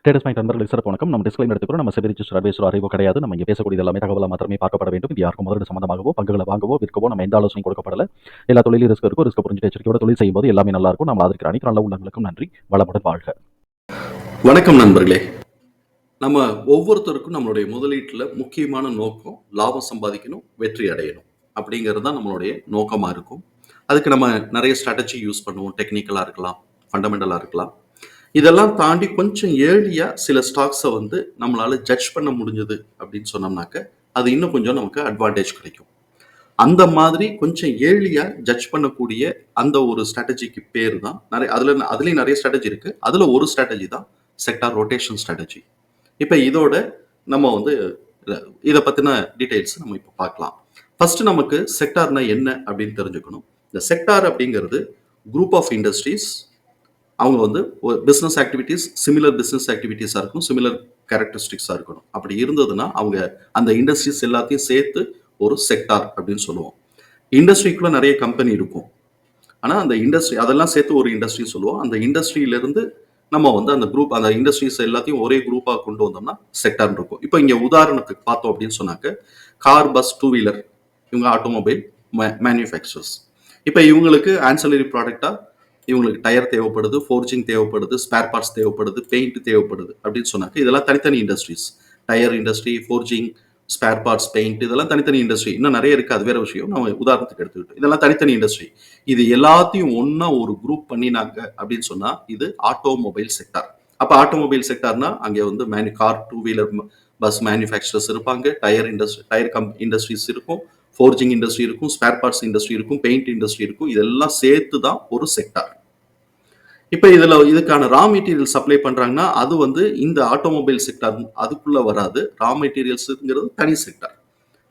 Status point நண்பர்களுக்கு சிறப்பு வணக்கம். நம்ம டிஸ்கிளைம் எடுத்துக்கிறோம் நம்ம செபி ரிஜிஸ்டர் அட்வைசர் அறிவோ கிடையாது. நம்ம இங்கே பேசக்கூடிய எல்லாமே தகவலாக மாத்திரமே பார்க்கப்பட வேண்டும். இது யாருக்கும் முதலீடு சம்பந்தமாகவோ பங்குகளை வாங்கவோ விற்கவோ நம்ம எந்த ஆலோசனை கொடுக்கப்படல. எல்லா தொழிலும் ரிஸ்க் இருக்கும் ரிஸ்க் புரிஞ்சு எச்சரிக்கையோட தொழில் செய்யும்போது எல்லாமே நல்லா இருக்கும். நம்ம ஆதரிக்கிற அனைத்து நல்ல உள்ளங்களுக்கும் நன்றி. வளமுடன் வாழ்க. வணக்கம் நண்பர்களே. நம்ம ஒவ்வொருத்தருக்கும் நம்மளுடைய முதலீட்டில் முக்கியமான நோக்கம் லாபம் சம்பாதிக்கணும் வெற்றி அடையணும். அப்படிங்கிறது தான் நம்மளுடைய நோக்கமாக இருக்கும். அதுக்கு நம்ம நிறைய ஸ்ட்ராட்டஜி யூஸ் பண்ணுவோம். டெக்னிக்கலாக இருக்கலாம் ஃபண்டமெண்டலாக இருக்கலாம். இதெல்லாம் தாண்டி கொஞ்சம் ஏர்லியாக சில ஸ்டாக்ஸை வந்து நம்மளால் ஜட்ஜ் பண்ண முடிஞ்சது அப்படின்னு சொன்னோம்னாக்க அது இன்னும் கொஞ்சம் நமக்கு அட்வான்டேஜ் கிடைக்கும். அந்த மாதிரி கொஞ்சம் ஏர்லியாக ஜட்ஜ் பண்ணக்கூடிய அந்த ஒரு ஸ்ட்ராட்டஜிக்கு பேர் தான் நிறைய அதில் அதுலேயும் நிறைய ஸ்ட்ராட்டஜி இருக்குது அதில் ஒரு ஸ்ட்ராட்டஜி தான் செக்டார் ரொட்டேஷன் ஸ்ட்ராட்டஜி இப்போ இதோட நம்ம வந்து இதை பற்றின டீட்டெயில்ஸ் நம்ம இப்போ பார்க்கலாம். ஃபர்ஸ்ட் நமக்கு செக்டார்னா என்ன அப்படின்னு தெரிஞ்சுக்கணும். இந்த செக்டார் அப்படிங்கிறது குரூப் ஆஃப் இண்டஸ்ட்ரீஸ் அவங்க வந்து பிஸ்னஸ் ஆக்டிவிட்டீஸ் சிமிலர் பிஸ்னஸ் ஆக்டிவிட்டீஸாக இருக்கணும் சிமிலர் கேரக்டரிஸ்டிக்ஸாக இருக்கணும். அப்படி இருந்ததுன்னா அவங்க அந்த இண்டஸ்ட்ரீஸ் எல்லாத்தையும் சேர்த்து ஒரு செக்டார் அப்படின்னு சொல்லுவோம். இண்டஸ்ட்ரிக்குள்ள நிறைய கம்பெனி இருக்கும். ஆனால் அந்த இண்டஸ்ட்ரி அதெல்லாம் சேர்த்து ஒரு இண்டஸ்ட்ரி சொல்லுவோம். அந்த இண்டஸ்ட்ரியிலேருந்து நம்ம வந்து அந்த குரூப் அந்த இண்டஸ்ட்ரீஸ் எல்லாத்தையும் ஒரே குரூப்பாக கொண்டு வந்தோம்னா செக்டார் இருக்கும். இப்போ இங்கே உதாரணத்துக்கு பார்த்தோம் அப்படின்னு சொன்னாக்க கார் பஸ் டூ வீலர் இவங்க ஆட்டோமொபைல் மேனுஃபேக்சர்ஸ் இப்போ இவங்களுக்கு ஆன்சலரி ப்ராடக்டாக இவங்களுக்கு டயர் தேவைப்படுது ஃபோர்ஜிங் தேவைப்படுது ஸ்பேர் பார்ட்ஸ் தேவைப்படுது பெயிண்ட் தேவைப்படுது அப்படின்னு சொன்னாக்க இதெல்லாம் தனித்தனி industries tyre industry forging spare parts paint இதெல்லாம் தனித்தனி இண்டஸ்ட்ரி இன்னும் நிறைய இருக்குது அது வேற விஷயம். நம்ம உதாரணத்துக்கு எடுத்துக்கிட்டோம் இதெல்லாம் தனித்தனி இண்டஸ்ட்ரி இது எல்லாத்தையும் ஒன்றா ஒரு குரூப் பண்ணினாங்க அப்படின்னு சொன்னால் இது ஆட்டோமொபைல் செக்டார் அப்போ ஆட்டோமொபைல் செக்டார்னா அங்கே வந்து menu car two wheeler bus manufacturers இருப்பாங்க. Tyre industry tyre cum industries இருக்கும். ஃபோர்ஜிங் இண்டஸ்ட்ரி இருக்கும் ஸ்பேர் பார்ட்ஸ் இண்டஸ்ட்ரி இருக்கும் பெயிண்ட் இண்டஸ்ட்ரி இருக்கும். இதெல்லாம் சேர்த்து தான் ஒரு செக்டார் இப்போ இதில் இதுக்கான ரா மெட்டீரியல் சப்ளை பண்ணுறாங்கன்னா அது வந்து இந்த ஆட்டோமொபைல் செக்டார் அதுக்குள்ளே வராது. ரா மெட்டீரியல்ஸுங்கிறது தனி செக்டார்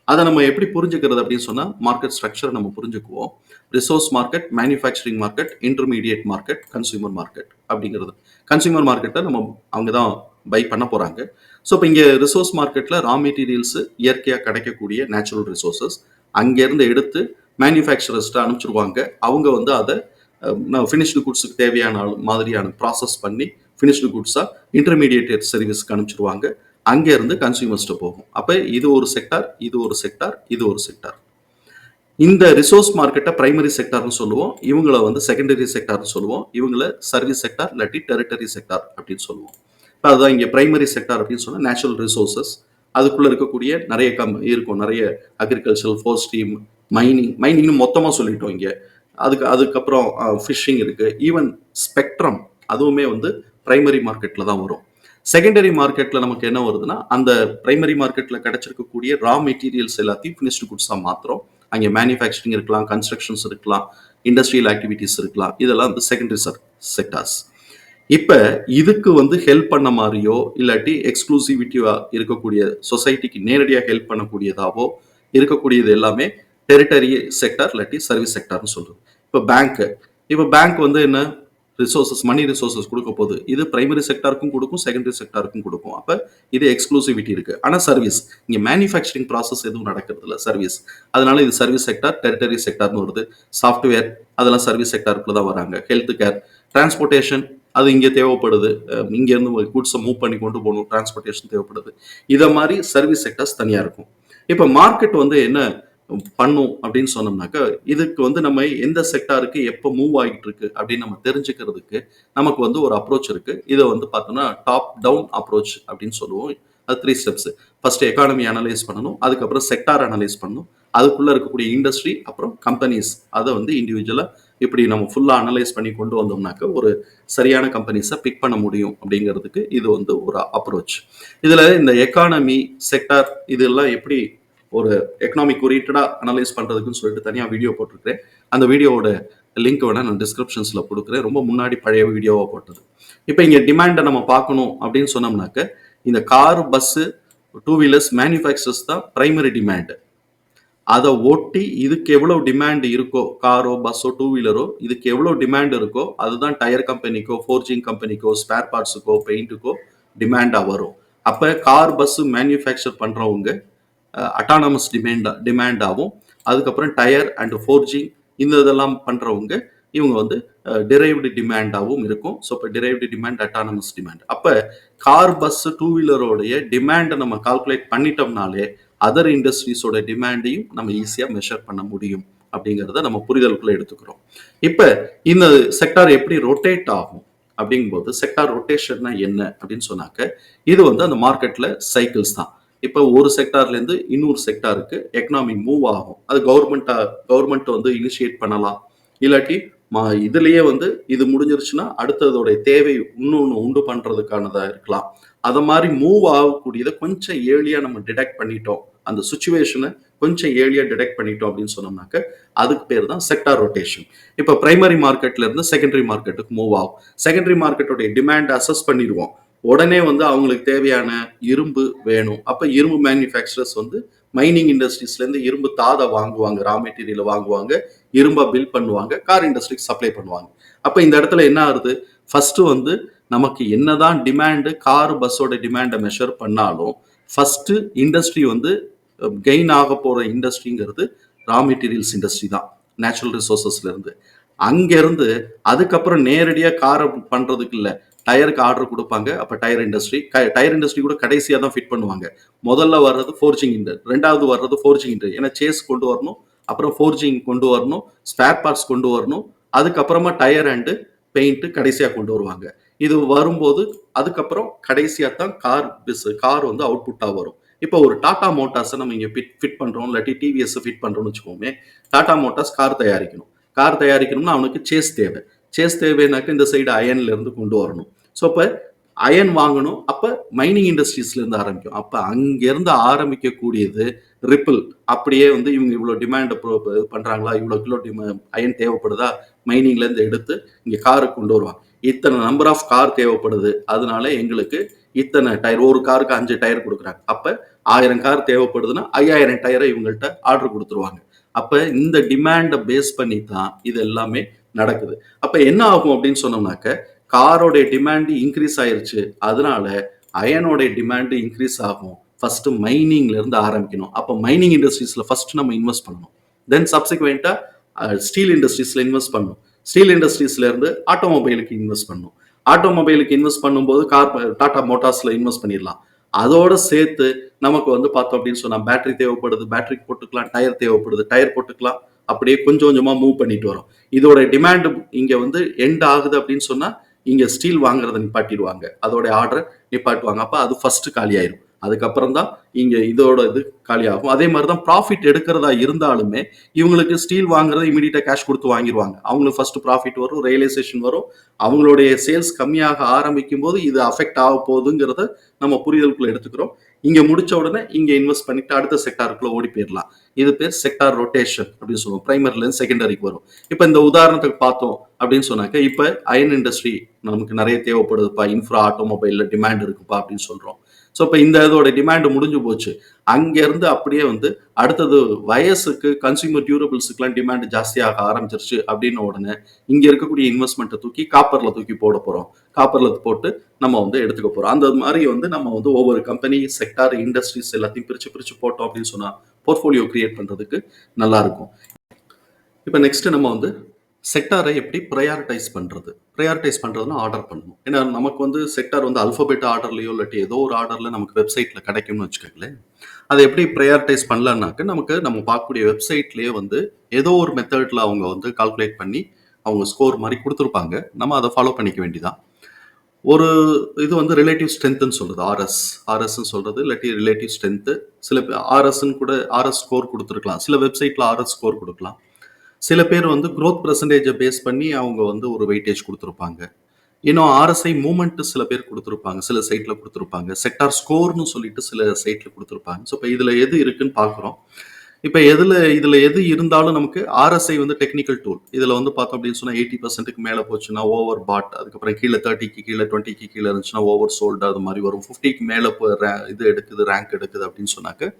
அதை நம்ம எப்படி புரிஞ்சுக்கிறது அப்படின்னு சொன்னால் மார்க்கெட் ஸ்ட்ரக்சர் நம்ம புரிஞ்சுக்குவோம். Resource market manufacturing market intermediate market consumer market அப்படிங்கிறது. கன்சியூமர் மார்க்கெட்டை நம்ம அவங்க தான் பை பண்ண போகிறாங்க ஸோ இப்போ இங்கே ரிசோர்ஸ் மார்க்கெட்டில் ரா மெட்டீரியல்ஸு இயற்கையாக கிடைக்கக்கூடிய நேச்சுரல் ரிசோர்ஸஸ் அங்கேருந்து எடுத்து மேனுஃபேக்சரர்ஸ்ட்டு அனுப்பிச்சிருவாங்க. அவங்க வந்து அதை ஃபினிஷ்டு குட்ஸுக்கு தேவையான மாதிரியான ப்ராசஸ் பண்ணி ஃபினிஷ்டு குட்ஸாக இன்டர்மீடியேட் சர்வீஸ்க்கு அனுப்பிச்சிருவாங்க. அங்கேருந்து கன்சியூமர்ஸ்ட்டு போகும். அப்போ இது ஒரு செக்டார் இது ஒரு செக்டார் இது ஒரு செக்டார் இந்த ரிசோர்ஸ் மார்க்கெட்டை பிரைமரி செக்டார்னு சொல்லுவோம். இவங்கள வந்து செகண்டரி செக்டார்னு சொல்லுவோம். இவங்கள சர்வீஸ் செக்டார் இல்லாட்டி டெரிட்டரி செக்டார் அப்படின்னு சொல்லுவோம். இப்போ அதுதான் இங்கே பிரைமரி செக்டார் அப்படின்னு சொன்னால் நேச்சுரல் ரிசோர்ஸஸ் அதுக்குள்ளே இருக்கக்கூடிய நிறைய கம் இருக்கும். நிறைய அக்ரிகல்ச்சர் ஃபோர்ஸ்ட்ரீம் மைனிங் மைனிங்னு மொத்தமாக சொல்லிட்டோம் இங்கே. அதுக்கு அதுக்கப்புறம் ஃபிஷ்ஷிங் இருக்குது ஈவன் ஸ்பெக்ட்ரம் அதுவுமே வந்து ப்ரைமரி மார்க்கெட்டில் தான் வரும். செகண்டரி மார்க்கெட்டில் நமக்கு என்ன வருதுன்னா அந்த ப்ரைமரி மார்க்கெட்டில் கிடைச்சிருக்கக்கூடிய ரா மெட்டீரியல்ஸ் எல்லாத்தையும் ஃபினிஷ்டு குட்ஸாக மாத்திரம் அங்கே மேனுஃபேக்சரிங் இருக்கலாம் கன்ஸ்ட்ரக்ஷன்ஸ் இருக்கலாம் இண்டஸ்ட்ரியல் ஆக்டிவிட்டீஸ் இருக்கலாம். இதெல்லாம் வந்து செகண்டரி செக்டார்ஸ் இப்போ இதுக்கு வந்து ஹெல்ப் பண்ண மாதிரியோ இல்லாட்டி எக்ஸ்க்ளூசிவிட்டியாக இருக்கக்கூடிய சொசைட்டிக்கு நேரடியாக ஹெல்ப் பண்ணக்கூடியதாவோ இருக்கக்கூடியது எல்லாமே டெரிட்டரி செக்டார் இல்லாட்டி சர்வீஸ் செக்டார்னு சொல்லுவோம் இப்போ பேங்க்கு இப்போ பேங்க் வந்து என்ன? ரிசோர்ஸஸ் மணி ரிசோர்ஸஸ் கொடுக்க போகுது. இது பிரைமரி செக்டாருக்கும் கொடுக்கும் செகண்டரி செக்டாருக்கும் கொடுக்கும். அப்போ இது எக்ஸ்க்ளூசிவிட்டி இருக்கு. ஆனால் சர்வீஸ் இங்கே மேனுஃபேக்சரிங் ப்ராசஸ் எதுவும் நடக்கிறது இல்லை சர்வீஸ் அதனால இது சர்வீஸ் செக்டார் டெரிட்டரி செக்டார்னு வருது. சாஃப்ட்வேர் அதெல்லாம் சர்வீஸ் செக்டாருக்குள்ள தான் வராங்க. ஹெல்த் கேர் டிரான்ஸ்போர்ட்டேஷன் அது இங்கே தேவைப்படுது. இங்கேருந்து கூட்ஸை மூவ் பண்ணி கொண்டு போகணும். டிரான்ஸ்போர்ட்டேஷன் தேவைப்படுது. இதை மாதிரி சர்வீஸ் செக்டர்ஸ் தனியாக இருக்கும். இப்போ மார்க்கெட் வந்து என்ன? பண்ணும் அப்படின்னு சொன்னோம்னாக்கா இதுக்கு வந்து நம்ம எந்த செக்டாருக்கு எப்போ மூவ் ஆகிட்டு இருக்கு அப்படின்னு நம்ம தெரிஞ்சுக்கிறதுக்கு நமக்கு வந்து ஒரு அப்ரோச் இருக்கு. இதை வந்து பார்த்தோம்னா டாப் டவுன் அப்ரோச் அப்படின்னு சொல்லுவோம். அது three steps first economy analyse பண்ணணும் அதுக்கப்புறம் செக்டார் அனலைஸ் பண்ணணும். அதுக்குள்ள இருக்கக்கூடிய இண்டஸ்ட்ரி அப்புறம் கம்பெனிஸ் அதை வந்து இண்டிவிஜுவலாக இப்படி நம்ம ஃபுல்லாக அனலைஸ் பண்ணி கொண்டு வந்தோம்னாக்க ஒரு சரியான கம்பெனிஸை பிக் பண்ண முடியும் அப்படிங்கிறதுக்கு இது வந்து ஒரு அப்ரோச் இதில் இந்த எக்கானமி செக்டார் இதெல்லாம் எப்படி ஒரு எக்கனாமிக் ஓரியன்டாக அனலைஸ் பண்ணுறதுக்குன்னு சொல்லிட்டு தனியாக வீடியோ போட்டிருக்கிறேன். அந்த வீடியோவோட லிங்க் வேணால் நான் டிஸ்கிரிப்ஷன்ஸில் கொடுக்குறேன். ரொம்ப முன்னாடி பழைய வீடியோவாக போட்டது. இப்போ இங்கே டிமாண்டை நம்ம பார்க்கணும் அப்படின்னு சொன்னோம்னாக்க இந்த car bus two wheelers manufacturers தான் ப்ரைமரி டிமாண்டு அதை ஒட்டி இதுக்கு எவ்வளோ டிமாண்ட் இருக்கோ காரோ பஸ்ஸோ டூ வீலரோ இதுக்கு எவ்வளோ டிமாண்ட் இருக்கோ அதுதான் டயர் கம்பெனிக்கோ ஃபோர்ஜிங் கம்பெனிக்கோ ஸ்பேர் பார்ட்ஸுக்கோ பெயிண்ட்டுக்கோ டிமாண்டாக வரும். அப்போ கார் பஸ்ஸு மேனுஃபேக்சர் பண்ணுறவங்க அட்டானமஸ் டிமாண்டா டிமாண்டாகவும் அதுக்கப்புறம் டயர் அண்ட் ஃபோர்ஜிங் இந்த இதெல்லாம் பண்ணுறவங்க இவங்க வந்து டிரைவ்டு டிமாண்டாகவும் இருக்கும். ஸோ இப்போ டிரைவ்டு டிமாண்ட் அட்டானமஸ் டிமாண்ட் அப்போ கார் பஸ் டூ வீலரோடைய டிமாண்டை நம்ம கால்குலேட் பண்ணிட்டோம்னாலே அதர் இண்டஸ்ட்ரீஸோட டிமாண்டையும் நம்ம ஈஸியாக மெஷர் பண்ண முடியும். அப்படிங்கிறத நம்ம புரிதலுக்குள்ள எடுத்துக்கிறோம். இப்போ இந்த செக்டார் எப்படி ரொட்டேட் ஆகும்? அப்படிங்கும்போது செக்டார் ரொட்டேஷன்னா என்ன? அப்படின்னு சொன்னாக்க இது வந்து அந்த மார்க்கெட்டில் சைக்கிள்ஸ் தான். இப்போ ஒரு செக்டார்லேருந்து இன்னொரு செக்டாருக்கு எக்கனாமி மூவ் ஆகும். அது கவர்மெண்ட்டா கவர்மெண்ட் வந்து இனிஷியேட் பண்ணலாம். இல்லாட்டி மா இதுலேயே வந்து இது முடிஞ்சிருச்சுன்னா அடுத்ததோடைய தேவை இன்னொன்று உண்டு பண்ணுறதுக்கானதாக இருக்கலாம். அதை மாதிரி மூவ் ஆகக்கூடியதை கொஞ்சம் ஏர்லியாக நம்ம டிடெக்ட் பண்ணிட்டோம். அந்த சுச்சுவேஷனை கொஞ்சம் ஏர்லியாக டிடெக்ட் பண்ணிட்டோம் அப்படின்னு சொன்னோம்னாக்க அதுக்கு பேர் தான் செக்டார் ரொட்டேஷன் இப்போ பிரைமரி மார்க்கெட்லேருந்து செகண்டரி மார்க்கெட்டுக்கு மூவ் ஆகும். செகண்டரி மார்க்கெட்டோடைய டிமாண்ட் அசஸ் பண்ணிடுவோம். உடனே வந்து அவங்களுக்கு தேவையான இரும்பு வேணும். அப்போ இரும்பு மேனுஃபேக்சரர்ஸ் வந்து மைனிங் இண்டஸ்ட்ரீஸ்லேருந்து இரும்பு தாதை வாங்குவாங்க ரா மெட்டீரியலை வாங்குவாங்க இரும்பை பில் பண்ணுவாங்க கார் இண்டஸ்ட்ரிக்கு சப்ளை பண்ணுவாங்க. அப்போ இந்த இடத்துல என்ன ஆகுது? ஃபர்ஸ்ட் வந்து நமக்கு என்னதான் டிமாண்டு கார் பஸ்ஸோட டிமாண்டை மெஷர் பண்ணாலும் ஃபர்ஸ்ட் இண்டஸ்ட்ரி வந்து கெயின் ஆக போகிற இண்டஸ்ட்ரிங்கிறது ரா மெட்டீரியல்ஸ் இண்டஸ்ட்ரி தான் நேச்சுரல் ரிசோர்ஸஸ்லேருந்து அங்கேருந்து அதுக்கப்புறம் நேரடியாக காரை பண்ணுறதுக்கு இல்லை டயருக்கு ஆர்டர் கொடுப்பாங்க. அப்போ டயர் இண்டஸ்ட்ரி டயர் இண்டஸ்ட்ரி கூட கடைசியாக தான் ஃபிட் பண்ணுவாங்க. முதல்ல வர்றது ஃபோர்ஜிங் இண்டர் ரெண்டாவது வர்றது ஃபோர்ஜிங் இண்டர் ஏன்னா சேஸ் கொண்டு வரணும் அப்புறம் ஃபோர்ஜிங் கொண்டு வரணும் ஸ்பேர் பார்ட்ஸ் கொண்டு வரணும் அதுக்கப்புறமா டயர் அண்டு பெயிண்ட்டு கடைசியாக கொண்டு வருவாங்க. இது வரும்போது அதுக்கப்புறம் கடைசியாக தான் கார் பிஸ் கார் வந்து அவுட்புட்டாக வரும். இப்போ ஒரு டாடா மோட்டார்ஸை நம்ம இங்கே ஃபிட் ஃபிட் பண்ணுறோம் இல்லாட்டி டிவிஎஸ் ஃபிட் பண்ணுறோம்னு வச்சுக்கோமே டாடா மோட்டார்ஸ் கார் தயாரிக்கணும். கார் தயாரிக்கணும்னா அவனுக்கு சேஸ் தேவை. சேஸ் தேவைனாக்க இந்த சைடு அயன்ல இருந்து கொண்டு வரணும். ஸோ அப்போ அயன் வாங்கணும். அப்போ மைனிங் இண்டஸ்ட்ரீஸ்ல இருந்து ஆரம்பிக்கும். அப்போ அங்கேருந்து ஆரம்பிக்கக்கூடியது ரிப்பிள் அப்படியே வந்து இவங்க இவ்வளோ டிமாண்ட் பண்ணுறாங்களா இவ்வளோ கிலோ டிமா அயன் தேவைப்படுதா? மைனிங்லேருந்து எடுத்து இங்கே காருக்கு கொண்டு வருவாங்க. இத்தனை நம்பர் ஆஃப் கார் தேவைப்படுது. அதனால எங்களுக்கு இத்தனை டயர் ஒரு காருக்கு அஞ்சு டயர் கொடுக்குறாங்க. அப்போ ஆயிரம் கார் தேவைப்படுதுன்னா ஐயாயிரம் டயரை இவங்கள்ட்ட ஆர்டர் கொடுத்துருவாங்க. அப்போ இந்த டிமாண்டை பேஸ் பண்ணி தான் இது எல்லாமே நடக்குது. அப்போ என்ன ஆகும் அப்படின்னு சொன்னோம்னாக்க காரோடைய டிமாண்டு இன்க்ரீஸ் ஆயிருச்சு. அதனால அயனோடைய டிமாண்டு இன்க்ரீஸ் ஆகும். ஃபர்ஸ்ட் மைனிங்ல இருந்து ஆரம்பிக்கணும். அப்போ மைனிங் இண்டஸ்ட்ரீஸ்ல ஃபர்ஸ்ட் நம்ம இன்வெஸ்ட் பண்ணணும். தென் சப்சிக்வெண்டா ஸ்டீல் இண்டஸ்ட்ரீஸ்ல இன்வெஸ்ட் பண்ணணும். ஸ்டீல் இண்டஸ்ட்ரீஸ்ல இருந்து ஆட்டோமொபைலுக்கு இன்வெஸ்ட் பண்ணணும். ஆட்டோமொபைலுக்கு இன்வெஸ்ட் பண்ணும்போது கார் டாடா மோட்டார்ஸ்ல இன்வெஸ்ட் பண்ணிடலாம். அதோட சேர்த்து நமக்கு வந்து பார்த்தோம் அப்படின்னு சொன்னா பேட்டரி தேவைப்படுது பேட்டரிக்கு போட்டுக்கலாம் டயர் தேவைப்படுது டயர் போட்டுக்கலாம். அப்படியே கொஞ்சம் கொஞ்சமா மூவ் பண்ணிட்டு வரோம். இதோட டிமாண்ட் இங்க வந்து எண்ட் ஆகுது அப்படின்னு சொன்னா இங்கே ஸ்டீல் வாங்குறத நிப்பாட்டிடுவாங்க. அதோட ஆர்டரை நிப்பாட்டுவாங்க. அப்போ அது ஃபர்ஸ்ட் காலி ஆயிரும் அதுக்கப்புறம் தான் இங்கே இதோட இது காலியாகும். அதே மாதிரி தான் ப்ராஃபிட் எடுக்கிறதா இருந்தாலுமே இவங்களுக்கு ஸ்டீல் வாங்குறத இமீடியட்டாக கேஷ் கொடுத்து வாங்கிடுவாங்க அவங்களுக்கு ஃபர்ஸ்ட் ப்ராஃபிட் வரும் ரியலைசேஷன் வரும். அவங்களுடைய சேல்ஸ் கம்மியாக ஆரம்பிக்கும் போது இது அஃபெக்ட் ஆக போகுதுங்கிறத நம்ம புரிதலுக்குள்ள எடுத்துக்கிறோம். இங்கே முடிச்ச உடனே இங்கே இன்வெஸ்ட் பண்ணிட்டு அடுத்த செக்டாருக்குள்ள ஓடி போயிடலாம் இது பேர் செக்டார் ரொட்டேஷன் அப்படின்னு சொல்லுவோம். ப்ரைமரிலேருந்து செகண்டரிக்கு வரும். இப்போ இந்த உதாரணத்துக்கு பார்த்தோம் அப்படின்னு சொன்னாக்க இப்போ அயன் இண்டஸ்ட்ரி நமக்கு நிறைய தேவைப்படுதுப்பா. இன்ஃப்ரா ஆட்டோமொபைலில் டிமாண்ட் இருக்குப்பா அப்படின்னு சொல்கிறோம் ஸோ இப்போ இந்த இதோட டிமாண்ட் முடிஞ்சு போச்சு. அங்கேருந்து அப்படியே வந்து அடுத்தது வயசுக்கு கன்சியூமர் டியூரபிள்ஸுக்குலாம் டிமாண்ட் ஜாஸ்தியாக ஆரம்பிச்சிருச்சு அப்படின்ன உடனே இங்கே இருக்கக்கூடிய இன்வெஸ்ட்மெண்ட்டை தூக்கி காப்பரில் தூக்கி போட போகிறோம் காப்பரில் போட்டு நம்ம வந்து எடுத்துக்க போகிறோம் அந்த மாதிரி வந்து நம்ம வந்து ஒவ்வொரு கம்பெனி செக்டார் இண்டஸ்ட்ரீஸ் எல்லாத்தையும் பிரித்து பிரித்து போட்டோம் அப்படின்னு சொன்னால் போர்ட்ஃபோலியோ கிரியேட் பண்ணுறதுக்கு நல்லாயிருக்கும் இப்போ நெக்ஸ்ட்டு நம்ம வந்து செக்டாரை எப்படி ப்ரையாரிட்டைஸ் பண்ணுறது ப்ரையாரிட்டைஸ் பண்ணுறதுன்னா ஆர்டர் பண்ணணும். ஏன்னா நமக்கு வந்து செக்டார் வந்து அல்ஃபபெட் ஆர்டர்லையோ இல்லாட்டி ஏதோ ஒரு ஆர்டரில் நமக்கு வெப்சைட்டில் கிடைக்கும்னு வச்சுக்கோங்களேன். அதை எப்படி ப்ரையாரிட்டைஸ் பண்ணலன்னாக்க நமக்கு நம்ம பார்க்கக்கூடிய வெப்சைட்லேயே வந்து ஏதோ ஒரு மெத்தடில் அவங்க வந்து கால்குலேட் பண்ணி அவங்க ஸ்கோர் மாதிரி கொடுத்துருப்பாங்க. நம்ம அதை ஃபாலோ பண்ணிக்க வேண்டியதான் ஒரு இது வந்து ரிலேட்டிவ் ஸ்ட்ரென்த்துன்னு சொல்கிறது ஆர்எஸ் ஆர்எஸ்ன்னு சொல்கிறது இல்லாட்டி ரிலேட்டிவ் ஸ்ட்ரென்த்து சில ஆர்எஸ்ன்னு கூட ஆர்எஸ் ஸ்கோர் கொடுத்துருக்கலாம். சில வெப்சைட்டில் ஆர்எஸ் ஸ்கோர் கொடுக்கலாம். சில பேர் வந்து க்ரோத் பர்சன்டேஜை பேஸ் பண்ணி அவங்க வந்து ஒரு வெயிட்டேஜ் கொடுத்துருப்பாங்க. இன்னும் ஆர்எஸ்ஐ மூமெண்ட் சில பேர் கொடுத்துருப்பாங்க சில சைட்டில் கொடுத்துருப்பாங்க. செக்டார் ஸ்கோர்னு சொல்லிட்டு சில சைட்டில் கொடுத்துருப்பாங்க. ஸோ இப்போ இதில் எது இருக்குன்னு பார்க்குறோம் இப்போ எதில் இதில் எது இருந்தாலும் நமக்கு ஆர்எஸ்ஐ வந்து டெக்னிக்கல் டூல் இதில் வந்து பார்த்தோம் அப்படின்னு சொன்னால் எயிட்டி பர்சன்ட்டுக்கு மேலே போச்சுன்னா ஓவர் பாட் அதுக்கப்புறம் கீழே தேர்ட்டிக்கு கீழே டுவெண்ட்டிக்கு கீழே இருந்துச்சுன்னா ஓவர் சோல்டு அது மாதிரி வரும். ஃபிஃப்டிக்கு மேலே இப்போ இது எடுக்குது ரேங்க் எடுக்குது அப்படின்னு சொன்னாக்க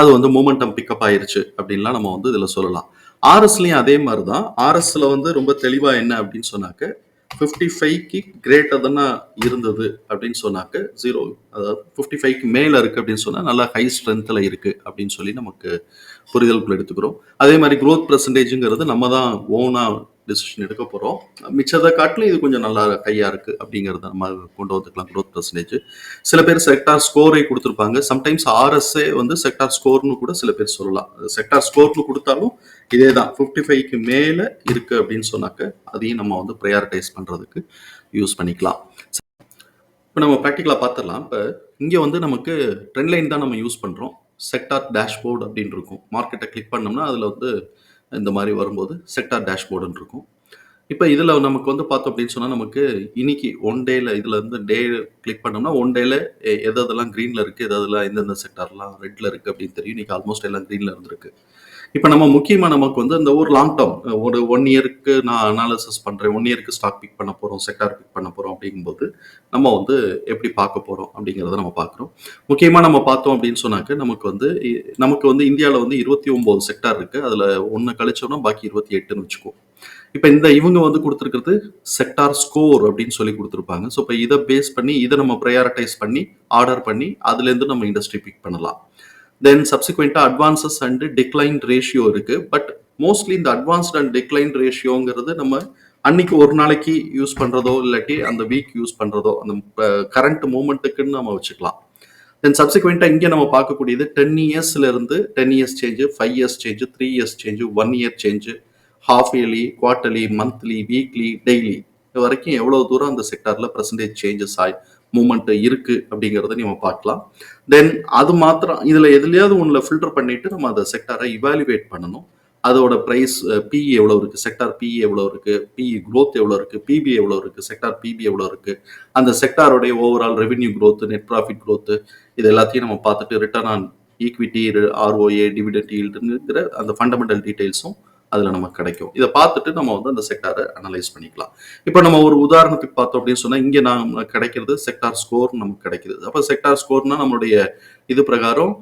அது வந்து மூமெண்டம் பிக்கப் ஆயிருச்சு அப்படின்லாம் நம்ம வந்து இதில் சொல்லலாம். ஆர்எஸ்லயும் அதே மாதிரி தான் ஆர்எஸ்ல வந்து ரொம்ப தெளிவா என்ன அப்படின்னு சொன்னாக்க ஃபிஃப்டி ஃபைவ்க்கு கிரேட்டர் தானே இருந்தது அப்படின்னு சொன்னாக்க ஜீரோ அதாவது ஃபிஃப்டி ஃபைவ்க்கு மேலே இருக்குது அப்படின்னு சொன்னால் நல்லா ஹை ஸ்ட்ரென்த்தில் இருக்குது அப்படின்னு சொல்லி நமக்கு புரிதலுக்குள்ள எடுத்துக்கிறோம். அதே மாதிரி க்ரோத் பர்சன்டேஜுங்கிறது நம்ம தான் ஓனாக டிசிஷன் எடுக்க போகிறோம் மிச்சத்தை காட்டிலும் இது கொஞ்சம் நல்லா கையாக இருக்குது அப்படிங்கிறத நம்ம கொண்டு வந்துக்கலாம் க்ரோத் பர்சன்டேஜ் சில பேர் செக்டார் ஸ்கோரை கொடுத்துருப்பாங்க. சம்டைம்ஸ் ஆர்எஸ்ஏ வந்து செக்டார் ஸ்கோர்னு கூட சில பேர் சொல்லலாம். செக்டார் ஸ்கோர்னு கொடுத்தாலும் இதே தான் ஃபிஃப்டி ஃபைவ்க்கு மேலே இருக்குது அப்படின்னு சொன்னாக்க அதையும் நம்ம வந்து ப்ரையாரிட்டைஸ் பண்ணுறதுக்கு யூஸ் பண்ணிக்கலாம். இப்போ நம்ம ப்ராக்டிக்கலாக பார்த்துடலாம். இப்போ இங்கே வந்து நமக்கு ட்ரெண்ட் லைன் தான் நம்ம யூஸ் பண்ணுறோம் செக்டார் டேஷ்போர்டு அப்படின்னு இருக்கும். மார்க்கெட்டை கிளிக் பண்ணோம்னா அதில் வந்து இந்த மாதிரி வரும்போது செக்டார் டேஷ்போர்டுன்னு இருக்கும். இப்போ இதில் நமக்கு வந்து பார்த்தோம் அப்படின்னு சொன்னால் நமக்கு இன்னைக்கு ஒன் டேல இதில் வந்து டே கிளிக் பண்ணோம்னா ஒன் டேல எது எதெல்லாம் க்ரீனில் இருக்குது எது எதெல்லாம் எந்தெந்த செக்டார்லாம் ரெட்டில் இருக்குது அப்படின்னு தெரியும். இன்றைக்கி ஆல்மோஸ்ட் எல்லாம் க்ரீனில் இருந்திருக்கு. இப்போ நம்ம முக்கியமாக நமக்கு வந்து இந்த ஒரு லாங் டேர்ம் ஒரு ஒன் இயருக்கு நான் அனாலிசிஸ் பண்ணுறேன் ஒன் இயருக்கு ஸ்டாக் பிக் பண்ண போகிறோம் செக்டார் பிக் பண்ண போகிறோம் அப்படிங்கும்போது நம்ம வந்து எப்படி பார்க்க போகிறோம் அப்படிங்கிறத நம்ம பார்க்குறோம். முக்கியமாக நம்ம பார்த்தோம் அப்படின்னு சொன்னாக்க நமக்கு வந்து இ- நமக்கு வந்து இந்தியாவில் வந்து இருபத்தி ஒம்பது செக்டார் இருக்குது அதில் ஒன்று கழிச்சோம்னா பாக்கி இருபத்தி எட்டுன்னு வச்சுக்கோ. இப்போ இந்த இவங்க வந்து கொடுத்துருக்கிறது செக்டார் ஸ்கோர் அப்படின்னு சொல்லி கொடுத்துருப்பாங்க. ஸோ இப்போ இதை பேஸ் பண்ணி இதை நம்ம ப்ரையாரிட்டைஸ் பண்ணி ஆர்டர் பண்ணி அதுலேருந்து நம்ம இண்டஸ்ட்ரி பிக் பண்ணலாம். தென் சப்சிக்வெண்ட்டாக அட்வான்சஸ் அண்ட் டிக்ளைன் ரேஷியோ இருக்கு. பட் மோஸ்ட்லி இந்த அட்வான்ஸ்ட் அண்ட் டிக்ளைன் ரேஷியோங்கிறது நம்ம அன்னைக்கு ஒரு நாளைக்கு யூஸ் பண்றதோ இல்லாட்டி அந்த வீக் யூஸ் பண்றதோ அந்த கரண்ட் மூமெண்ட்டுக்குன்னு நம்ம வச்சுக்கலாம். தென் சப்சிக்வெண்ட்டாக இங்கே நம்ம பார்க்கக்கூடியது டென் இயர்ஸ்ல இருந்து ten years change five years change three years change one year change half yearly quarterly monthly weekly daily இது வரைக்கும் எவ்வளோ தூரம் அந்த செக்டாரில் பர்சன்டேஜ் சேஞ்சஸ் ஆகி மூமெண்ட் இருக்கு அப்படிங்கிறத நம்ம பார்க்கலாம். தென் அது மாத்திரம் இதில் எதுலையாவது ஒன்றில் ஃபில்டர் பண்ணிட்டு நம்ம அந்த செக்டாரை இவாலுவேட் பண்ணணும். அதோட ப்ரைஸ் பிஇ எவ்வளோ இருக்குது செக்டார் பிஇ எவ்வளோ இருக்குது பிஇ க்ரோத் எவ்வளோ இருக்குது பிபி எவ்வளோ இருக்குது செக்டார் பிபி எவ்வளோ இருக்குது அந்த செக்டாரோடைய overall revenue growth net profit growth இது எல்லாத்தையும் நம்ம பார்த்துட்டு return on equity ROA dividend ஈல்டுங்கிற அந்த ஃபண்டமெண்டல் டீட்டெயில்ஸும் அதில் நமக்கு கிடைக்கும். இதை பார்த்துட்டு நம்ம வந்து அந்த செக்டாரை அனலைஸ் பண்ணிக்கலாம். இப்போ நம்ம ஒரு உதாரணத்துக்கு பார்த்தோம் அப்படின்னு சொன்னால் இங்கே நாம் கிடைக்கிறது செக்டார் ஸ்கோர் நமக்கு கிடைக்குது. அப்போ செக்டார் ஸ்கோர்னா நம்மளுடைய இது பிரகாரம்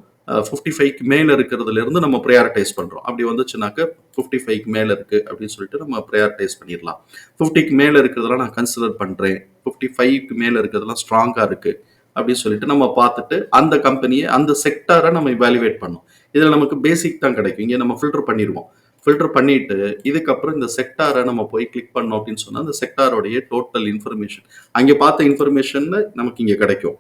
ஃபிஃப்டி ஃபைவ்க்கு மேலே இருக்கிறதுலேருந்து நம்ம ப்ரையாரிட்டைஸ் பண்ணுறோம் அப்படி வந்துச்சுனாக்க ஃபிஃப்டி ஃபைவ்க்கு மேலே இருக்குது அப்படின்னு சொல்லிட்டு நம்ம ப்ரையாரிட்டைஸ் பண்ணிடலாம். ஃபிஃப்டிக்கு மேலே இருக்கிறதெல்லாம் நான் கன்சிடர் பண்ணுறேன் ஃபிஃப்டி ஃபைவ்க்கு மேலே இருக்கிறதெல்லாம் ஸ்ட்ராங்காக இருக்குது அப்படின்னு சொல்லிட்டு நம்ம பார்த்துட்டு அந்த கம்பெனியை அந்த செக்டாரை நம்ம இவாலுவேட் பண்ணோம் இதில் நமக்கு பேசிக் தான் கிடைக்கும். இங்கே நம்ம ஃபில்டர் பண்ணிடுவோம். ஃபில்டர் பண்ணிட்டு இதுக்கப்புறம் இந்த செக்டாரை நம்ம போய் கிளிக் பண்ணோம் அப்படின்னு சொன்னால் அந்த செக்டாரோடைய டோட்டல் இன்ஃபர்மேஷன் அங்கே பார்த்த இன்ஃபர்மேஷனில் நமக்கு இங்கே கிடைக்கும்.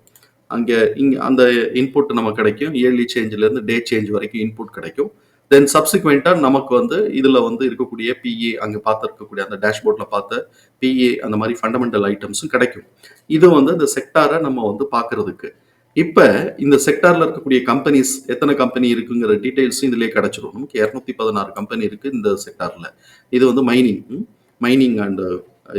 அங்கே இங்கே அந்த இன்புட் நமக்கு கிடைக்கும். இயர்லி சேஞ்சிலேருந்து டே சேஞ்ச் வரைக்கும் இன்புட் கிடைக்கும். தென் சப்சிக்வெண்ட்டாக நமக்கு வந்து இதில் வந்து இருக்கக்கூடிய பிஏ அங்கே பார்த்து இருக்கக்கூடிய அந்த டேஷ்போர்டில் பார்த்த பிஏ அந்த மாதிரி ஃபண்டமெண்டல் ஐட்டம்ஸும் கிடைக்கும். இது வந்து இந்த செக்டாரை நம்ம வந்து பார்க்கறதுக்கு. இப்போ இந்த செக்டாரில் இருக்கக்கூடிய கம்பெனிஸ் எத்தனை கம்பெனி இருக்குங்கிற டீட்டெயில்ஸும் இதிலே கிடைச்சிரும். நமக்கு இரநூத்தி பதினாறு கம்பெனி இருக்குது இந்த செக்டாரில் இது வந்து மைனிங் மைனிங் அண்ட்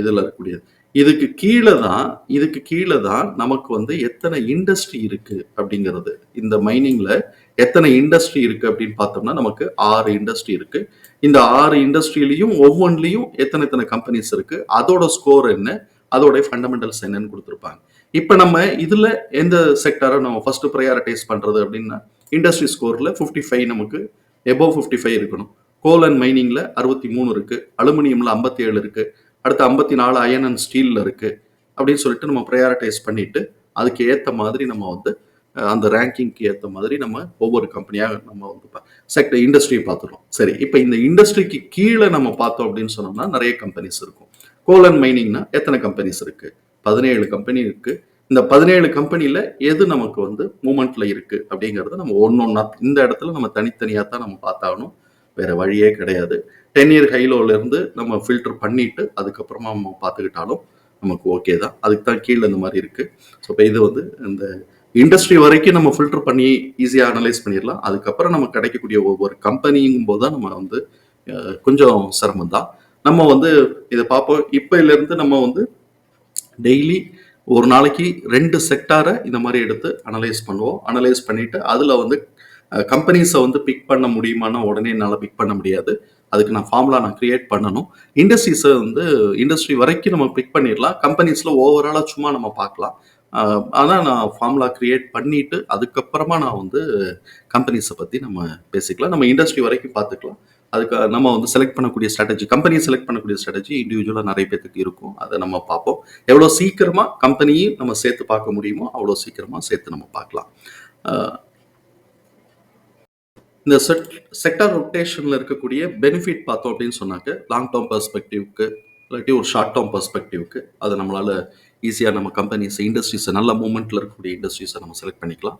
இதில் இருக்கக்கூடியது. இதுக்கு கீழே தான் இதுக்கு கீழே தான் நமக்கு வந்து எத்தனை இண்டஸ்ட்ரி இருக்கு அப்படிங்கிறது. இந்த மைனிங்ல எத்தனை இண்டஸ்ட்ரி இருக்கு அப்படின்னு பார்த்தோம்னா நமக்கு ஆறு இண்டஸ்ட்ரி இருக்கு. இந்த ஆறு இண்டஸ்ட்ரியிலையும் ஒவ்வொன்றிலையும் எத்தனை எத்தனை கம்பெனிஸ் இருக்கு அதோட ஸ்கோர் என்ன அதோட ஃபண்டமெண்டல்ஸ் என்னன்னு கொடுத்துருப்பாங்க. இப்போ நம்ம இதில் எந்த செக்டரை நம்ம ஃபர்ஸ்ட் ப்ரையாரிட்டைஸ் பண்ணுறது அப்படின்னா இண்டஸ்ட்ரி ஸ்கோரில் ஃபிஃப்டி ஃபைவ் நமக்கு எபோவ் ஃபிஃப்டி ஃபைவ் இருக்கணும் கோல் அண்ட் மைனிங்கில் அறுபத்தி மூணு இருக்குது அலுமினியமில் ஐம்பத்தி ஏழு இருக்குது அடுத்து ஐம்பத்தி நாலு அயன் அண்ட் ஸ்டீலில் இருக்குது அப்படின்னு சொல்லிட்டு நம்ம ப்ரையாரிட்டைஸ் பண்ணிவிட்டு அதுக்கு ஏற்ற மாதிரி நம்ம வந்து அந்த ரேங்கிங்க்கு ஏற்ற மாதிரி நம்ம ஒவ்வொரு கம்பெனியாக நம்ம வந்து செக்டர் இண்டஸ்ட்ரியை பார்த்துருவோம் சரி இப்போ இந்த இண்டஸ்ட்ரிக்கு கீழே நம்ம பார்த்தோம் அப்படின்னு சொன்னோம்னா நிறைய கம்பெனிஸ் இருக்கும். கோல் அண்ட் மைனிங்னா எத்தனை கம்பெனிஸ் இருக்குது பதினேழு கம்பெனி இருக்கு. இந்த பதினேழு கம்பெனியில் எது நமக்கு வந்து மூமெண்ட்ல இருக்கு அப்படிங்கிறத நம்ம ஒன்னொன்னா இந்த இடத்துல நம்ம தனித்தனியாக தான் நம்ம பார்த்தாகணும். வேற வழியே கிடையாது. டென் இயர் ஹைலோல இருந்து நம்ம ஃபில்டர் பண்ணிட்டு அதுக்கப்புறமா நம்ம பார்த்துக்கிட்டாலும் நமக்கு ஓகே தான். அதுக்கு தான் கீழே இந்த மாதிரி இருக்கு. ஸோ இப்போ இது வந்து இந்த இண்டஸ்ட்ரி வரைக்கும் நம்ம ஃபில்டர் பண்ணி ஈஸியாக அனலைஸ் பண்ணிடலாம். அதுக்கப்புறம் நமக்கு கிடைக்கக்கூடிய ஒவ்வொரு கம்பெனிங்கும் போது தான் நம்ம வந்து கொஞ்சம் சிரமம் தான். நம்ம வந்து இதை பார்ப்போம். இப்போ இருந்து நம்ம வந்து டெய்லி ஒரு நாளைக்கு ரெண்டு செக்டாரை இந்த மாதிரி எடுத்து அனலைஸ் பண்ணுவோம். அனலைஸ் பண்ணிட்டு அதில் வந்து கம்பெனிஸை வந்து பிக் பண்ண முடியுமானா உடனே என்னால் பிக் பண்ண முடியாது. அதுக்கு நான் ஃபார்முலா நான் கிரியேட் பண்ணணும். இண்டஸ்ட்ரீஸை வந்து இண்டஸ்ட்ரி வரைக்கும் நம்ம பிக் பண்ணிடலாம். கம்பெனிஸில் ஓவராலாக சும்மா நம்ம பார்க்கலாம். ஆனால் நான் ஃபார்முலா கிரியேட் பண்ணிவிட்டு அதுக்கப்புறமா நான் வந்து கம்பெனிஸை பற்றி நம்ம பேசிக்கலாம். நம்ம இண்டஸ்ட்ரி வரைக்கும் பார்த்துக்கலாம். அதுக்கு நம்ம வந்து செலக்ட் பண்ணக்கூடிய ஸ்ட்ராட்டஜி கம்பெனி செலக்ட் பண்ணக்கூடிய ஸ்ட்ராட்டஜி இண்டிவிஜுவலாக நிறைய பேத்துக்கு இருக்கும். அதை நம்ம பார்ப்போம். எவ்வளோ சீக்கிரமாக கம்பெனியும் நம்ம சேர்த்து பார்க்க முடியுமோ அவ்வளோ சீக்கிரமாக சேர்த்து நம்ம பார்க்கலாம். இந்த செட் செக்டார் ரொட்டேஷனில் இருக்கக்கூடிய பெனிஃபிட் பார்த்தோம் அப்படின்னு சொன்னாக்க லாங் டேர்ம் பர்ஸ்பெக்டிவ்க்கு இல்லாட்டி ஒரு ஷார்ட் டேர்ம் பர்ஸ்பெக்டிவ்க்கு அதை நம்மளால் ஈஸியாக நம்ம கம்பெனிஸ் இண்டஸ்ட்ரீஸை நல்ல மூமெண்ட்டில் இருக்கக்கூடிய இண்டஸ்ட்ரீஸை நம்ம செலக்ட் பண்ணிக்கலாம்.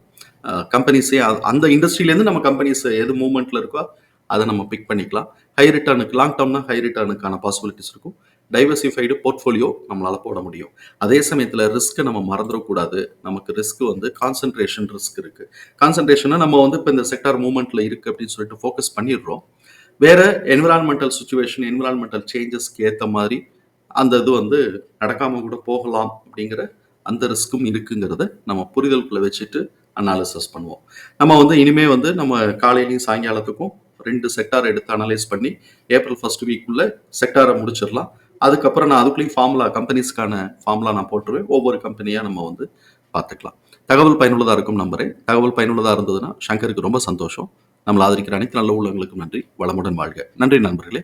கம்பெனிஸே அந்த இண்டஸ்ட்ரியிலேருந்து நம்ம கம்பெனிஸ் எது மூமெண்ட்டில் இருக்கோ அதை நம்ம பிக் பண்ணிக்கலாம். ஹை ரிட்டர்னுக்கு லாங் டேர்ம்னா ஹை ரிட்டர்னுக்கான பாசிபிலிட்டிஸ் இருக்கும். டைவர்சிஃபைடு போர்ட்ஃபோலியோ நம்மளால் போட முடியும். அதே சமயத்தில் ரிஸ்க்கை நம்ம மறந்துடக்கூடாது. நமக்கு ரிஸ்க் வந்து கான்சன்ட்ரேஷன் ரிஸ்க் இருக்குது கான்சன்ட்ரேஷனை நம்ம வந்து இப்போ இந்த செக்டார் மூமெண்ட்டில் இருக்குது அப்படின்னு சொல்லிட்டு ஃபோக்கஸ் பண்ணிடுறோம். வேற என்விரான்மெண்டல் சுச்சுவேஷன் என்விரான்மெண்டல் சேஞ்சஸ்க்கு ஏற்ற மாதிரி அந்த இது வந்து நடக்காமல் கூட போகலாம் அப்படிங்கிற அந்த ரிஸ்க்கும் இருக்குங்கிறத நம்ம புரிதலுக்குள்ள வச்சுட்டு அனாலிசிஸ் பண்ணுவோம். நம்ம வந்து இனிமே வந்து நம்ம காலையிலையும் சாயங்காலத்துக்கும் ரெண்டு செக்டார் எடுத்து அனலைஸ் பண்ணி ஏப்ரல் ஃபர்ஸ்ட் வீக்குள்ள செக்டாரை முடிச்சிடலாம். அதுக்கப்புறம் நான் அதுக்குள்ளேயும் ஃபார்முலா கம்பெனிஸ்க்கான ஃபார்முலா நான் போட்டுருவேன். ஒவ்வொரு கம்பெனியாக நம்ம வந்து பார்த்துக்கலாம். தகவல் பயனுள்ளதாக இருக்கும் நம்புறேன். தகவல் பயனுள்ளதாக இருந்ததுன்னா சங்கருக்கு ரொம்ப சந்தோஷம். நம்மளை ஆதரிக்கிற அனைத்து நல்ல உள்ளங்களுக்கும் நன்றி. வளமுடன் வாழ்க. நன்றி நண்பர்களே.